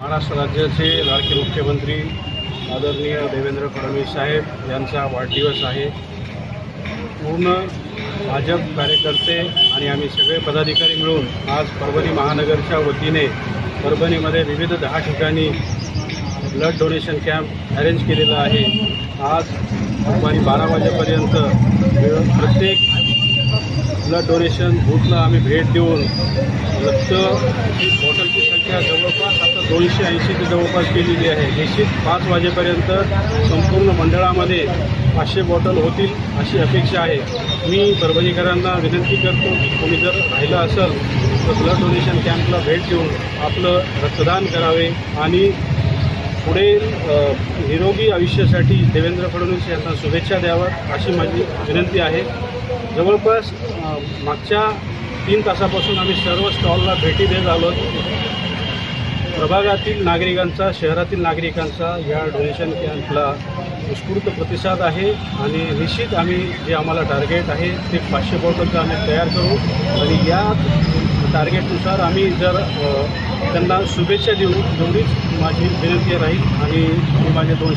महाराष्ट्र राज्याचे लाडके मुख्यमंत्री आदरणीय देवेंद्र फडणवीस साहेब यांचा वाढदिवस आहे. पूर्ण भाजप कार्यकर्ते आणि आम्ही सगळे पदाधिकारी मिळून आज परभणी महानगरच्या वतीने परभणीमध्ये विविध दहा ठिकाणी ब्लड डोनेशन कॅम्प अरेंज केलेला आहे. आज दुपारी बारा वाजेपर्यंत प्रत्येक ब्लड डोनेशन बूथला आम्ही भेट देऊन रक्त बॉटलची जवळपास आता दोनशे ऐंशीची जवळपास केलेली आहे. निश्चित पाच वाजेपर्यंत संपूर्ण मंडळामध्ये पाचशे बॉटल होतील अशी अपेक्षा आहे. मी परभणीकरांना विनंती करतो की कोणी जर राहिलं असेल तर ब्लड डोनेशन कॅम्पला भेट देऊन आपलं रक्तदान करावे आणि पुढे निरोगी आयुष्यासाठी देवेंद्र फडणवीस यांना शुभेच्छा द्याव्यात अशी माझी विनंती आहे. जवळपास मागच्या तीन तासापासून आम्ही सर्व स्टॉलला भेटी देत आलो प्रभागातील नागरिकांचा शहरातील नागरिकांचा या डोनेशन कॅम्पला उत्स्फूर्त प्रतिसाद आहे आणि निश्चित आम्ही जे आम्हाला टार्गेट आहे ते पाचशे बॉटलचं आम्ही तयार करू आणि या टार्गेटनुसार आम्ही जर त्यांना शुभेच्छा देऊ एवढीच माझी विनंती राहील आणि मी माझे दोन